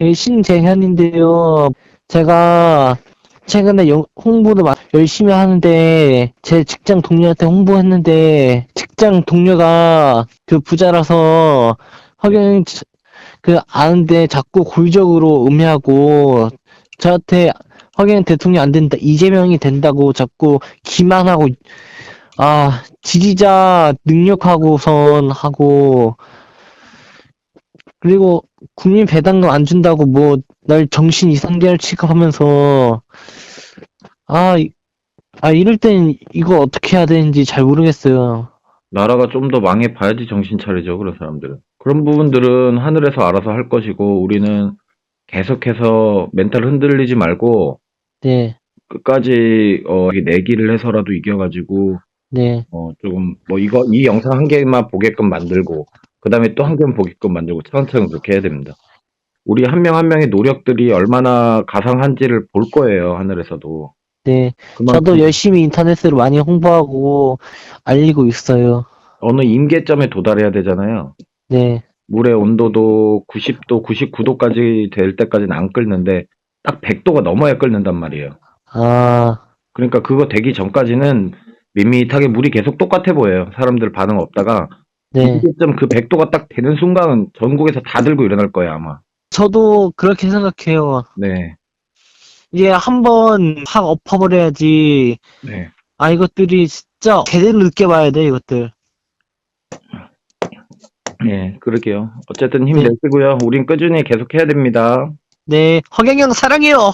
예, 신재현인데요. 제가 최근에 영- 홍보도 마- 열심히 하는데 제 직장 동료한테 홍보했는데 직장 동료가 그 부자라서 허경 그 아는데 자꾸 골적으로 음해하고 저한테 허경 대통령 안 된다 이재명이 된다고 자꾸 기만하고 아 지지자 능력하고선 하고 그리고 국민 배당금 안 준다고 뭐 날 정신 이상자를 취급하면서 아, 이- 아 이럴 땐 이거 어떻게 해야 되는지 잘 모르겠어요. 나라가 좀 더 망해 봐야지 정신 차리죠, 그런 사람들은. 그런 부분들은 하늘에서 알아서 할 것이고, 우리는 계속해서 멘탈 흔들리지 말고, 네, 끝까지, 어, 이 내기를 해서라도 이겨가지고, 네, 어, 조금, 뭐, 이거, 이 영상 한 개만 보게끔 만들고, 그 다음에 또한 개만 보게끔 만들고, 차근차근 그렇게 해야 됩니다. 우리 한 명 한 명의 노력들이 얼마나 가상한지를 볼 거예요, 하늘에서도. 네. 저도 열심히 인터넷으로 많이 홍보하고 알리고 있어요. 어느 임계점에 도달해야 되잖아요. 네, 물의 온도도 90도, 99도까지 될 때까지는 안 끓는데 딱 100도가 넘어야 끓는단 말이에요. 아, 그러니까 그거 되기 전까지는 밋밋하게 물이 계속 똑같아 보여요. 사람들 반응 없다가 네. 임계점 그 100도가 딱 되는 순간 전국에서 다 들고 일어날 거예요, 아마. 저도 그렇게 생각해요. 네. 이제 한번 확 엎어버려야지. 네. 아, 이것들이 진짜 제대로 느껴봐야 돼, 이것들. 네, 그러게요. 어쨌든 네. 힘내시고요. 우린 꾸준히 계속 해야 됩니다. 네, 허경영 사랑해요.